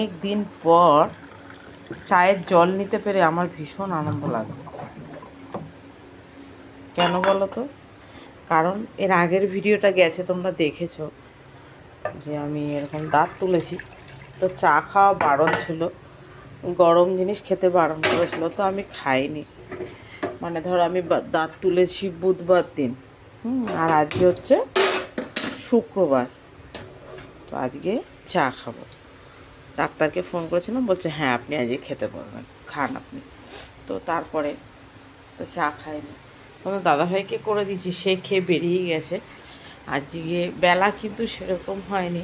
অনেক দিন পর চায়ের জল নিতে পেরে আমার ভীষণ আনন্দ লাগছে কেন বলো তো? কারণ এর আগের ভিডিওটা গেছে, তোমরা দেখেছ যে আমি এরকম দাঁত তুলেছি। তো চা খাওয়া বারণ ছিল, গরম জিনিস খেতে বারণ করেছিল, তো আমি খাইনি। মানে ধর আমি দাঁত তুলেছি বুধবার দিন, হুম, আর আজকে হচ্ছে শুক্রবার। তো আজকে চা খাব। ডাক্তারকে ফোন করেছিলাম, বলছে হ্যাঁ আপনি আজকে খেতে পারবেন খান আপনি। তো তারপরে তো চা খাইনি। তখন দাদাভাইকে করে দিয়েছি, সে খেয়ে বেরিয়ে গেছে। আজকে বেলা কিন্তু সেরকম হয়নি।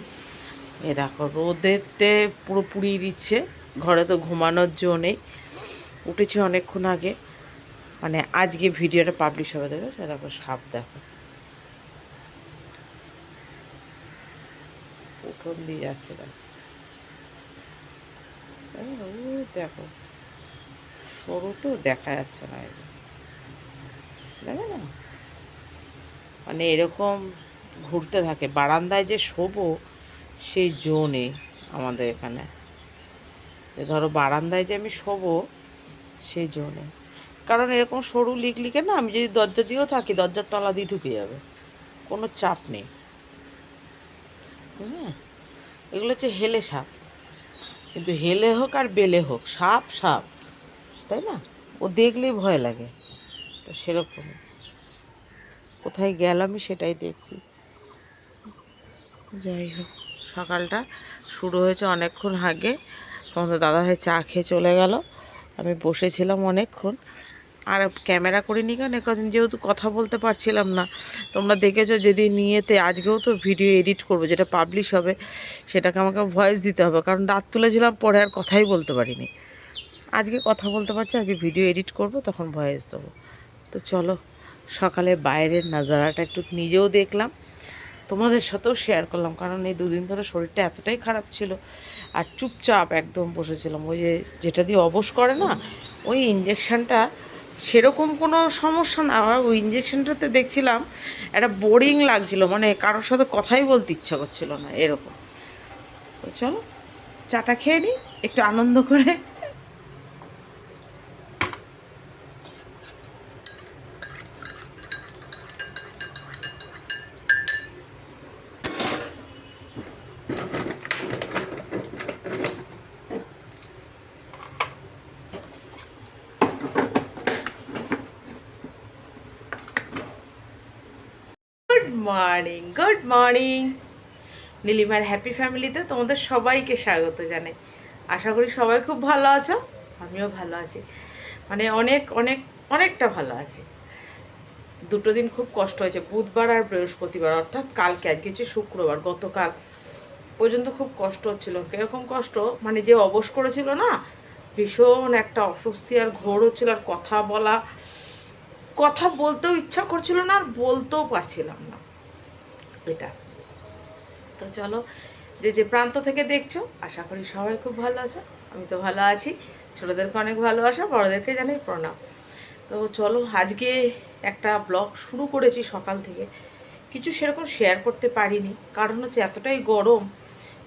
এ দেখো রোদেতে পুরো পুড়িয়ে দিচ্ছে, ঘরে তো ঘুমানোর জো নেই। উঠেছি অনেকক্ষণ আগে। মানে আজকে ভিডিওটা পাবলিশ হবে দেখো সে দেখো, সাপ দেখো। উঠোন দিয়ে যাচ্ছে, দেখো। দেখো, সরু তো দেখা যাচ্ছে না। দেখো না? মানে এরকম ঘুরতে থাকে। বারান্দায় যে শোবো, সেই জো নেই আমাদের এখানে। ধরো বারান্দায় যে আমি শোবো, সেই জো নেই। কারণ এরকম সরু লিক লিখে না, আমি যদি দরজা দিয়েও থাকি, দরজার তলা দিয়ে ঢুকে যাবে। কোনো চাপ নেই। এগুলো হচ্ছে হেলে সাপ। কিন্তু হেলে হোক আর বেলে হোক, সাপ সাপ, তাই না? ও দেখলেই ভয় লাগে। তো সেরকম। কোথায় গেল আমি সেটাই দেখছি। যাই হোক, সকালটা শুরু হয়েছে অনেকক্ষণ আগে। তোমাদের দাদাভাই চা খেয়ে চলে গেল। আমি বসেছিলাম অনেকক্ষণ। আর ক্যামেরা করিনি কেন? কদিন যেহেতু কথা বলতে পারছিলাম না। তোমরা দেখেছ যেদিন নিয়েতে আজকেও তো ভিডিও এডিট করব, যেটা পাবলিশ হবে, সেটাকে আমাকে ভয়েস দিতে হবে। কারণ দাঁত তুলেছিলাম, পরে আর কথাই বলতে পারিনি। আজকে কথা বলতে পারছি, আজকে ভিডিও এডিট করব, তখন ভয়েস দেবো। তো চলো, সকালে বাইরের নাজারাটা একটু নিজেও দেখলাম। তোমাদের সাথেও শেয়ার করলাম, কারণ এই দুদিন ধরে শরীরটা এতটাই খারাপ ছিল। আর চুপচাপ একদম বসেছিলাম। ওই যে, যেটা দিয়ে অবশ করে না, ওই ইঞ্জেকশনটা সেরকম কোনো সমস্যা না। আমার ওই ইঞ্জেকশনটাতে দেখছিলাম, একটা বোরিং লাগছিল মানে কারোর সাথে কথাই বলতে ইচ্ছা করছিল না, এরকম। তো চলো, চাটা খেয়ে নিই একটু আনন্দ করে গুড মর্নিং গুড মর্নিং নীলিমার হ্যাপি ফ্যামিলিতে তোমাদের সবাইকে স্বাগত জানাই। আশা করি সবাই খুব ভালো আছো। আমিও ভালো আছি। মানে অনেক অনেক, অনেকটা ভালো আছি। দুটো দিন খুব কষ্ট হয়েছে। বুধবার আর বৃহস্পতিবার, অর্থাৎ কালকে, আজকে হচ্ছে শুক্রবার। গতকাল পর্যন্ত খুব কষ্ট হচ্ছিল। কীরকম কষ্ট? মানে যে অবশ করেছিল না, ভীষণ একটা অস্বস্তি আর ঘোর হচ্ছিল আর কথা বলা, কথা বলতেও ইচ্ছা করছিল না আর বলতেও পারছিলাম না। এটা। তো চলো, যে যে প্রান্ত থেকে দেখছ, আশা করি সবাই খুব ভালো আছো। আমি তো ভালো আছি। ছোটোদেরকে অনেক ভালোবাসা, বড়োদেরকে জানাই প্রণাম। তো চলো, আজকে একটা ব্লগ শুরু করেছি সকাল থেকে। কিছু সেরকম শেয়ার করতে পারিনি। কারণ হচ্ছে এতটাই গরম,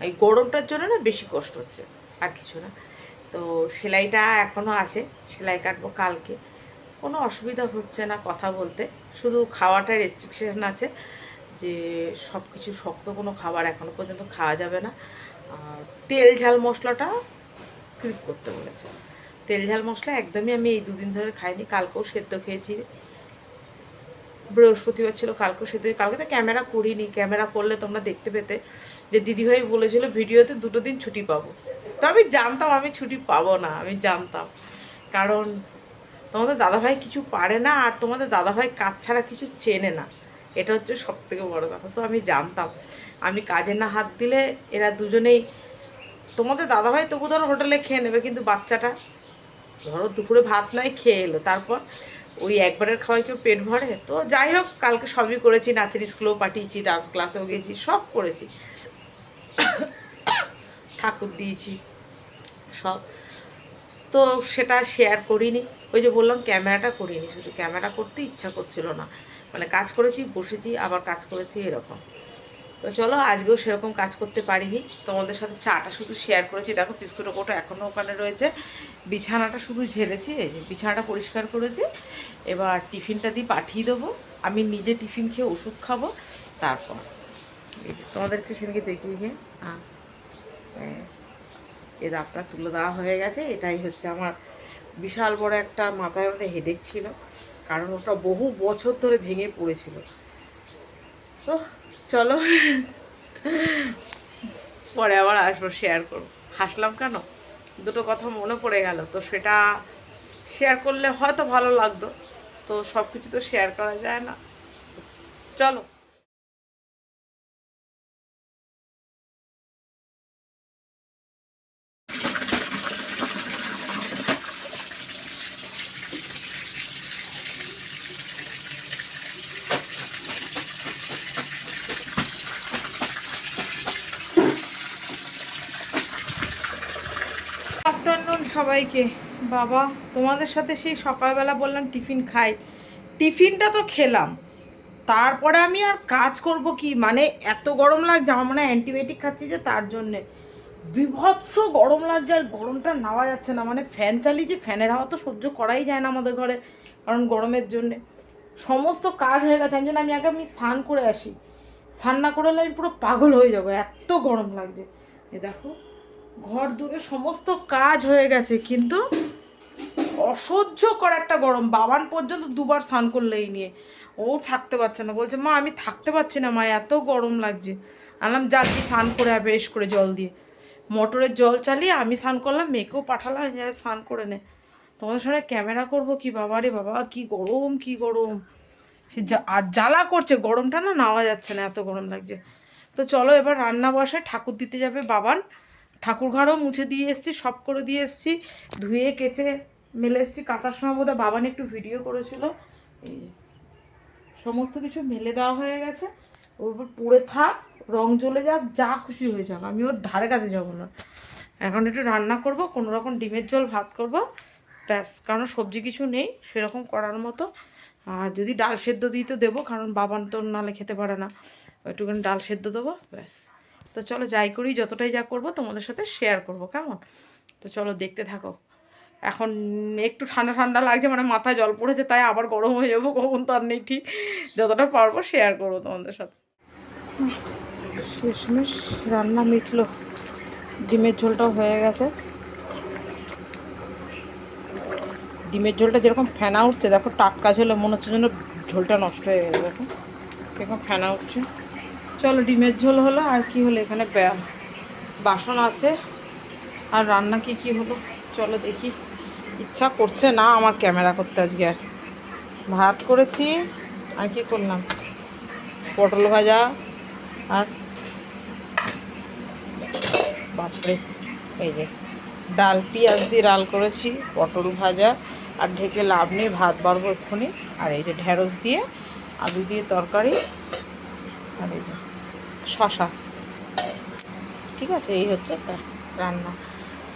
এই গরমটার জন্য না বেশি কষ্ট হচ্ছে, আর কিছু না। তো সেলাইটা এখনও আছে, সেলাই কাটবো কালকে। কোনো অসুবিধা হচ্ছে না কথা বলতে। শুধু খাওয়াটা রেস্ট্রিকশন আছে। যে সব কিছু শক্ত কোনো খাবার এখনও পর্যন্ত খাওয়া যাবে না। তেল ঝাল মশলাটা স্কিপ করতে বলেছে। তেল ঝাল মশলা একদমই আমি এই দুদিন ধরে খাইনি, কালকেও সেদ্ধ খেয়েছি। বৃহস্পতিবার ছিল, কালকেও সেদ্ধ কালকে তো ক্যামেরা করিনি। ক্যামেরা করলে তোমরা দেখতে পেতে যে দিদিভাই বলেছিল, ভিডিওতে দুটো দিন ছুটি পাবো। তো আমি জানতাম, আমি ছুটি পাবো না, আমি জানতাম। কারণ তোমাদের দাদাভাই কিছু পারে না, আর তোমাদের দাদাভাই কাজ ছাড়া কিছু চেনে না। এটা হচ্ছে সব থেকে বড় কথা। তো আমি জানতাম। আমি কাজে না হাত দিলে এরা দুজনেই, তোমাদের দাদাভাই তবু ধরো হোটেলে খেয়ে নেবে, কিন্তু বাচ্চাটা ধরো দুপুরে ভাত নয় খেয়ে এলো। তারপর ওই একবারের খাওয়াই কেউ পেট ভরে। তো যাই হোক, কালকে সবই করেছি, নাচের স্কুলেও পাঠিয়েছি, ডান্স ক্লাসেও গেছি সব করেছি। ঠাকুর দিয়েছি, সব। তো সেটা শেয়ার করিনি। ওই যে বললাম, ক্যামেরাটা করিনি। শুধু ক্যামেরা করতে ইচ্ছা করছিল না। মানে কাজ করেছি, বসেছি, আবার কাজ করেছি এরকম। তো চলো, আজকেও সেরকম কাজ করতে পারিনি। তোমাদের সাথে চাটা শুধু শেয়ার করেছি। দেখো, বিস্কুটের কোটো এখনও ওখানে রয়েছে। বিছানাটা শুধু ঝেড়েছি এই যে বিছানাটা পরিষ্কার করেছি। এবার টিফিনটা দিয়ে পাঠিয়ে দেবো। আমি নিজে টিফিন খেয়ে ওষুধ খাব, তারপর। তোমাদেরকে সেদিকে দেখিয়ে গিয়ে হ্যাঁ। এই দাগটা তুলে দেওয়া হয়ে গেছে। এটাই হচ্ছে আমার বিশাল বড় একটা মাথায় ওটা হেডেক ছিল। কারণ ওটা বহু বছর ধরে ভেঙে পড়েছিল। তো চলো, পরে আবার আসব শেয়ার করব। হাসলাম কেন? দুটো কথা মনে পড়ে গেল, তো সেটা শেয়ার করলে হয়তো ভালো লাগতো। তো সব কিছু তো শেয়ার করা যায় না। চলো। সবাইকে। বাবা, তোমাদের সাথে সেই সকালবেলা বললাম টিফিন খাই। টিফিনটা তো খেলাম। তারপরে আমি আর কাজ করব কি? মানে এত গরম লাগছে, আমার মনে হয় অ্যান্টিবায়োটিক খাচ্ছি যে তার জন্যে। বিভৎস গরম লাগছে আর গরমটা নেওয়া যাচ্ছে না। মানে ফ্যান চালিয়েছি, ফ্যানের হাওয়া তো সহ্য করাই যায় না আমাদের ঘরে, কারণ গরমের জন্যে। সমস্ত কাজ হয়ে গেছে, আমি জন্য আমি আগে আমি স্নান করে আসি। স্নান না করলে আমি পুরো পাগল হয়ে যাব, এত গরম লাগছে। এ দেখো ঘর দূরে সমস্ত কাজ হয়ে গেছে, কিন্তু অসহ্যকর একটা গরম। বাবান পর্যন্ত দুবার স্নান করলে এই নিয়ে। ও থাকতে পারছে না। বলছে, মা, আমি থাকতে পারছি না, মা, এত গরম লাগছে। আনলাম, যা স্নান করে বেশ করে জল দিয়ে। মোটরের জল চালিয়ে আমি স্নান করলাম, মেয়েকেও পাঠালাম, যে, স্নান করে নে। তোমাদের সঙ্গে ক্যামেরা করব কি বাবা রে বাবা, কি গরম কি গরম। সে আর জ্বালা করছে, গরমটা না, নেওয়া যাচ্ছে না, এত গরম লাগছে। তো চলো, এবার রান্না বসায় ঠাকুর দিতে যাবে বাবান। ঠাকুর ঘরও মুছে দিয়ে এসছি, সব করে দিয়ে এসছি, ধুয়ে, কেচে, মেলে এসছি। কাঁচার সময় বোধহয় বাবান একটু ভিডিও করেছিল। এই সমস্ত কিছু মেলে দেওয়া হয়ে গেছে। ওর পড়ে থাক, রং জ্বলে যাক, যা খুশি হয়ে যাক। আমি ওর ধারে কাছে যাব না। এখন একটু রান্না করব, কোনো রকম ডিমের জল ভাত করব। ব্যাস, কারণ সবজি কিছু নেই, সেরকম করার মতো। আর যদি ডাল সেদ্ধ দিই তো দেবো, কারণ বাবান তো নালে খেতে পারে না। ওইটুকুনি ডাল সেদ্ধ দেবো, ব্যাস। তো চলো যাই করি, যতটাই যা করব তোমাদের সাথে শেয়ার করব, কেমন? তো চলো দেখতে থাকো। এখন একটু ঠান্ডা ঠান্ডা লাগছে মানে মাথায় জল পড়েছে, তাই আবার গরম হয়ে যাব, কখন তো আর নেই ঠিক। যতটা পারব শেয়ার করব তোমাদের সাথে। শেষমেশ রান্না মিটলো। ডিমের ঝোলটাও হয়ে গেছে। ডিমের ঝোলটা যেরকম ফেনা উঠছে, দেখো টাটকা ঝোলে, মনে হচ্ছে যেন ঝোলটা নষ্ট হয়ে গেছে, দেখো। এরকম ফেনা উঠছে। চলো, ডিমের ঝোল হলো, আর কি হলো এখানে? বাসন আছে। আর রান্না কি কি হলো? চলো দেখি। ইচ্ছা করছে না আমার ক্যামেরা করতে আজকে। আর ভাত করেছি, আর কি করলাম? পটল ভাজা, আর বাপরে, এই যে ডাল, পেঁয়াজ দিয়ে ডাল করেছি, পটল ভাজা, আর ঢেকে লাভ নিয়ে ভাত বাড়বো এক্ষুনি। আর এই যে ঢ্যাঁড়স দিয়ে, আলু দিয়ে তরকারি, আর এই যে শশা। ঠিক আছে, এই হচ্ছে তার রান্না।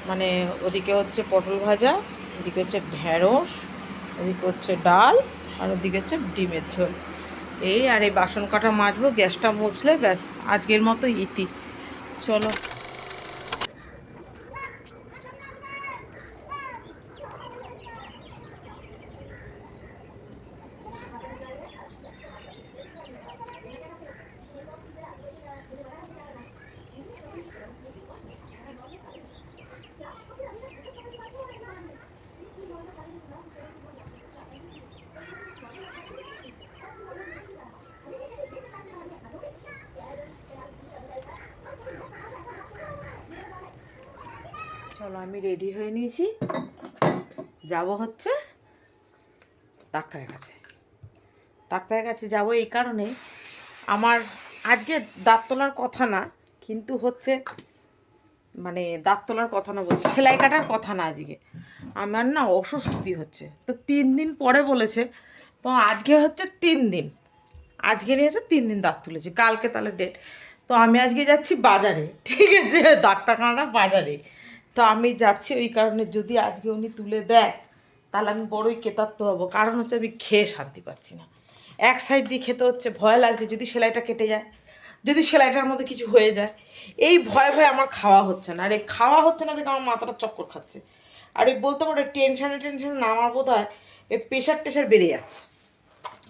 মানে ওদিকে হচ্ছে পটল ভাজা, ওদিকে হচ্ছে ঢ্যাঁড়স ওদিকে হচ্ছে ডাল, আর ওদিকে হচ্ছে ডিমের ঝোল। এই আর এই বাসন কাটা মাজবো, গ্যাসটা মুছলে ব্যাস, আজকের মতো ইতি। চলো। চলো, আমি রেডি হয়ে নিয়েছি। যাব হচ্ছে ডাক্তারের কাছে। ডাক্তারের কাছে যাব এই কারণে। আমার আজকে দাঁত তোলার কথা না, কিন্তু হচ্ছে মানে দাঁত তোলার কথা না বলছি, সেলাই কাটার কথা না আজকে। আমার না অস্বস্তি হচ্ছে। তো তিন দিন পরে বলেছে, তো আজকে হচ্ছে তিন দিন। আজকে নিয়ে হচ্ছে তিন দিন দাঁত তুলেছি। কালকে তাহলে ডেট তো আমি আজকে যাচ্ছি বাজারে, ঠিক আছে? ডাক্তারখানাটা বাজারে। তো আমি যাচ্ছি ওই কারণে যদি আজকে উনি তুলে দেয়, তাহলে আমি বড়ই কেতার্ত হব। কারণ হচ্ছে আমি খেয়ে শান্তি পাচ্ছি না। এক সাইড দিয়ে খেতে হচ্ছে, ভয় লাগছে যদি সেলাইটা কেটে যায়, যদি সেলাইটার মধ্যে কিছু হয়ে যায়। এই ভয়ে ভয়ে আমার খাওয়া হচ্ছে না। আর এই খাওয়া হচ্ছে না দেখে আমার মাথাটা চক্কর খাচ্ছে। আর এই বলতে পারো টেনশনে টেনশনে না আমার বোধ হয় এই প্রেশার টেশার বেড়ে যাচ্ছে।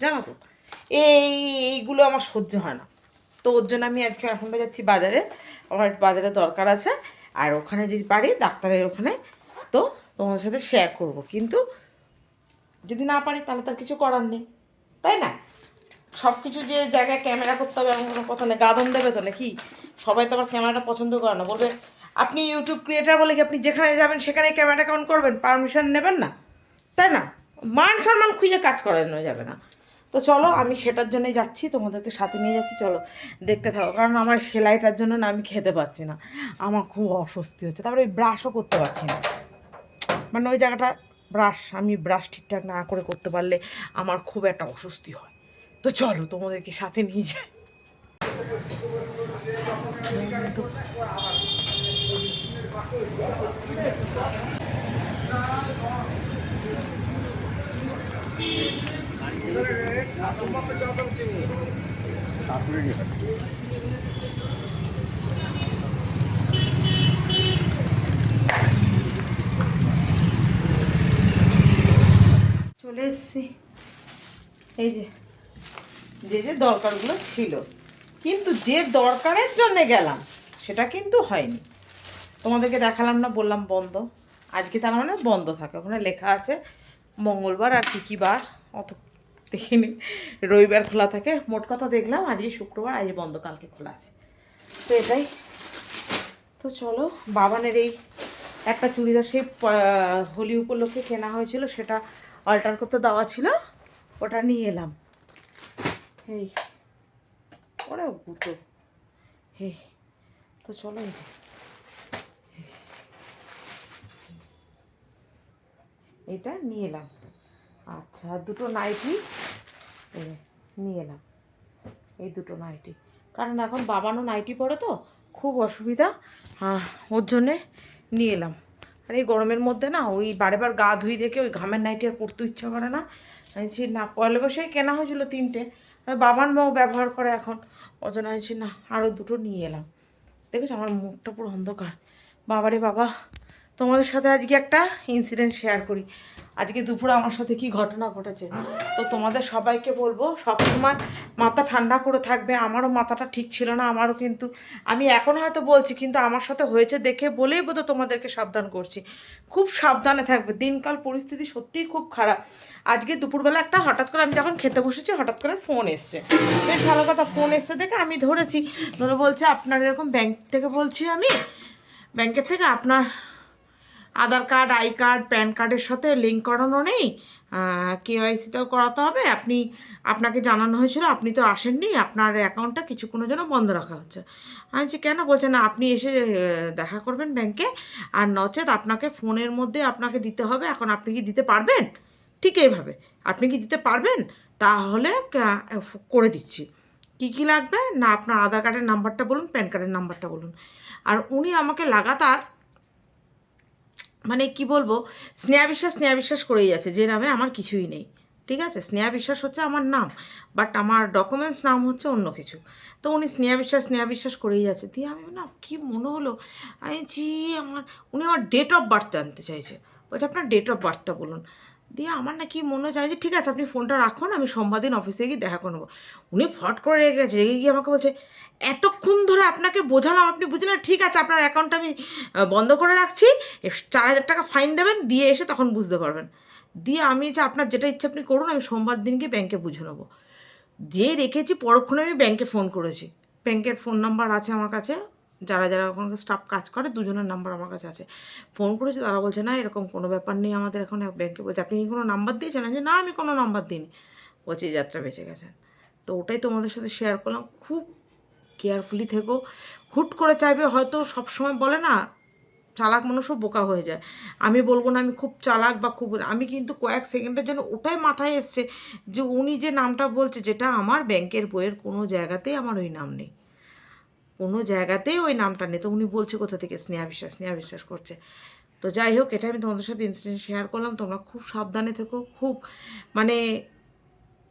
জানো তো? এই, এইগুলো আমার সহ্য হয় না। তো ওর জন্য আমি আজকে এখন যাচ্ছি বাজারে। আমার বাজারে দরকার আছে। আর ওখানে যদি পারি, ডাক্তারের ওখানে, তো তোমার সাথে শেয়ার করব। কিন্তু যদি না পারি, তাহলে তার কিছু করার নেই। তাই না? সব কিছু যে জায়গায় ক্যামেরা করতে হবে, এমন কোনো কথা নেই। গাদন দেবে তো নাকি? সবাই তো আবার ক্যামেরাটা পছন্দ করে না। বলবে, আপনি ইউটিউব ক্রিয়েটার বলে কি আপনি যেখানে যাবেন, সেখানে ক্যামেরাটা কাউন্ট করবেন? পারমিশন নেবেন না? তাই না? মান সম্মান খুঁজে কাজ করানো যাবে না। তো চলো, আমি সেটার জন্যই যাচ্ছি, তোমাদেরকে সাথে নিয়ে যাচ্ছি, চলো দেখতে থাকো। কারণ আমার সেলাইটার জন্য না আমি খেতে পাচ্ছি না। আমার খুব অস্বস্তি হচ্ছে। তারপরে ওই ব্রাশও করতে পারছি না। মানে ওই জায়গাটা ব্রাশ আমি ব্রাশ ঠিকঠাক না করে করতে পারলে আমার খুব একটা অস্বস্তি হয়। তো চলো, তোমাদেরকে সাথে নিয়ে যাই। চলে এসছি। এই যে যে যে দরকারগুলো ছিল। কিন্তু যে দরকারের জন্য গেলাম, সেটা কিন্তু হয়নি। তোমাদেরকে দেখালাম না, বললাম বন্ধ। আজকে তার মানে বন্ধ থাকে। ওখানে লেখা আছে, মঙ্গলবার আর কী কী বার, অত দেখিনি রবিবার খোলা থাকে। মোট কথা দেখলাম, আজকে শুক্রবার আজকে বন্ধ, কালকে খোলা আছে। তো এটাই। তো চলো, বাবানের এই একটা চুড়িদার সেই হোলি উপলক্ষে কেনা হয়েছিল, সেটা অল্টার করতে দেওয়া ছিল। ওটা নিয়ে এলাম। এই, ওরা গুতো। হে, তো চলো এটা নিয়ে এলাম। আচ্ছা দুটো নাইটি। নিয়ে এলাম। এই দুটো নাইটি কারণ এখন বাবানও নাইটি পরে তো খুব অসুবিধা। ওর জন্যে নিয়ে এলাম। আর এই গরমের মধ্যে না, ওই বারে বার গা ধুই দেখে ওই ঘামের নাইটি আর পরতে ইচ্ছা করে না। বলছি, না, পয়লা বসেই কেনা হয়েছিল তিনটে। বাবার মাও ব্যবহার করে এখন। ওই জন্য না আরও দুটো নিয়ে এলাম। দেখেছ, আমার মুখটা পুরো অন্ধকার। বাবারে বাবা, তোমাদের সাথে আজকে একটা ইনসিডেন্ট শেয়ার করি। আজকে দুপুরে আমার সাথে কি ঘটনা ঘটেছে? তো তোমাদের সবাইকে বলব, সবসময় মাথা ঠান্ডা করে থাকবে। আমারও মাথাটা ঠিক ছিল না, আমারও কিন্তু, আমি এখন হয়তো বলছি, কিন্তু আমার সাথে হয়েছে দেখে বলেই বোধহয় তোমাদেরকে সাবধান করছি। খুব সাবধানে থাকবে, দিনকাল পরিস্থিতি সত্যিই খুব খারাপ। আজকে দুপুরবেলা একটা হঠাৎ করে আমি যখন খেতে বসেছি, হঠাৎ করে ফোন এসছে। বেশ ভালো কথা ফোন এসছে দেখে আমি ধরেছি। ধরে বলছে, আপনার এরকম ব্যাংক থেকে বলছি আমি ব্যাংকের থেকে আপনার Aadhaar card, I card, PAN কার্ডের সাথে লিঙ্ক করানো নেই। কেওয়াইসিটাও করাতে হবে। আপনি, আপনাকে জানানো হয়েছিল, আপনি তো আসেননি। আপনার অ্যাকাউন্টটা কিছুক্ষণের জন্য বন্ধ রাখা হচ্ছে। আমি বলছি কেন বলছে না, আপনি এসে দেখা করবেন ব্যাংকে। আর নচেত আপনাকে ফোনের মধ্যে আপনাকে দিতে হবে। এখন আপনি কি দিতে পারবেন? ঠিক এইভাবে। আপনি কি দিতে পারবেন? তাহলে করে দিচ্ছি। কি কি লাগবে? না, আপনার আধার কার্ডের নাম্বারটা বলুন, প্যান কার্ডের নাম্বারটা বলুন। আর উনি আমাকে লাগাতার মানে কি বলব, স্নেহা বিশ্বাস স্নেহা বিশ্বাস করেই যাচ্ছে যে নামে আমার কিছুই নেই, ঠিক আছে? স্নেহা বিশ্বাস হচ্ছে আমার নাম বাট আমার ডকুমেন্টস নাম হচ্ছে অন্য কিছু। তো উনি স্নেহা বিশ্বাস স্নেহা বিশ্বাস করেই যাচ্ছে দিয়ে আমি না কি মনে হলো? আমি জি আমার উনি আমার ডেট অফ বার্থ জানতে চাইছে। বলছে, আপনার ডেট অফ বার্থটা বলুন। দিয়ে আমার না কি মনে চাই যে, ঠিক আছে, আপনি ফোনটা রাখুন, আমি সোমবার দিন অফিসে গিয়ে দেখা করে নেব উনি ফট করে রেগে গেছে, রেগে গিয়ে আমাকে বলছে, এতক্ষণ ধরে আপনাকে বোঝালাম, আপনি বুঝলেন ঠিক আছে, আপনার অ্যাকাউন্টটা আমি বন্ধ করে রাখছি চার হাজার টাকা ফাইন দেবেন, দিয়ে এসে তখন বুঝতে পারবেন। দিয়ে আমি যে, আপনার যেটা ইচ্ছে আপনি করুন, আমি সোমবার দিন গিয়ে ব্যাংকে বুঝে নেব। দিয়ে রেখেছি, পরক্ষণে আমি ব্যাংকে ফোন করেছি। ব্যাংকের ফোন নাম্বার আছে আমার কাছে যারা যারা ওখানে স্টাফ কাজ করে দুজনের নাম্বার আমার কাছে আছে। ফোন করেছে তারা বলছে না এরকম কোনো ব্যাপার নেই আমাদের এখন ব্যাংকে বলছে আপনি কি কোনো নাম্বার দিয়েছেন? বলছি, না আমি কোনো নাম্বার দিইনি। বলছি যাত্রা বেঁচে গেছেন তো ওটাই তোমাদের সাথে শেয়ার করলাম। খুব কেয়ারফুলি থেকো। হুট করে চাইবে হয়তো সবসময় বলে না চালাক মানুষও বোকা হয়ে যায়। আমি বলব না আমি খুব চালাক বা খুব আমি কিন্তু কয়েক সেকেন্ডের জন্য ওটাই মাথায় এসছে যে উনি যে নামটা বলছে যেটা আমার ব্যাংকের বইয়ের কোনো জায়গাতেই আমার ওই নাম নেই। কোনো জায়গাতেই ওই নামটা নেই। তো উনি বলছে কোথা থেকে? স্নেহা বিশ্বাস স্নেহা বিশ্বাস করছে। তো যাই হোক এটা আমি তোমাদের সাথে ইনসিডেন্ট শেয়ার করলাম। তোমরা খুব সাবধানে থেকো, খুব মানে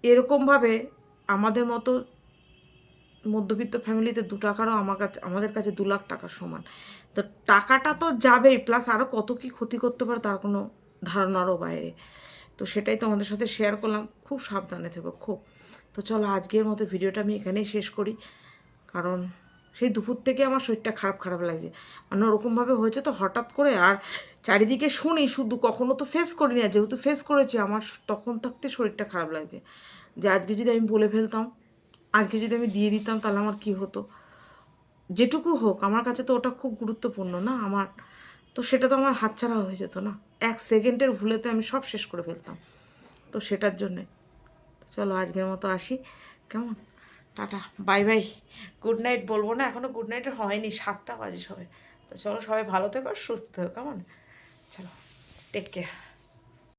এরকমভাবে আমাদের মতো মধ্যবিত্ত ফ্যামিলিতে দু টাকারও আমার কাছে, আমাদের কাছে দু লাখ টাকার সমান। তো টাকাটা তো যাবেই প্লাস আরও কত কী ক্ষতি করতে পারে তার কোনো ধারণারও বাইরে। তো সেটাই তোমাদের সাথে শেয়ার করলাম। খুব সাবধানে থেকো, খুব। তো চলো, আজকের মতো ভিডিওটা আমি এখানেই শেষ করি। কারণ সেই দুপুর থেকে আমার শরীরটা খারাপ খারাপ লাগছে। মানে ওরকমভাবে হয়েছে তো হঠাৎ করে আর চারিদিকে শুনি, শুধু কখনো তো ফেস করি না, যেহেতু ফেস করেছি, আমার তখন থাকতে শরীরটা খারাপ লাগছে। যে আজকে যদি আমি বলে ফেলতাম, আজকে যদি আমি দিয়ে দিতাম, তাহলে আমার কি হতো? যেটুকু হোক, আমার কাছে তো ওটা খুব গুরুত্বপূর্ণ না, আমার তো সেটা তো আমার হাতছাড়া হয়ে যেত না। এক সেকেন্ডের ভুলেতে আমি সব শেষ করে ফেলতাম। তো সেটার জন্যে। চলো আজকের মতো আসি। কেমন? Tata, bye bye. Good night বলব না এখনও গুড নাইট হয়নি, সাতটা বাজে সবে। তো চলো সবাই ভালো থেকো, সুস্থ থেকো, কেমন? চলো টেক কেয়ার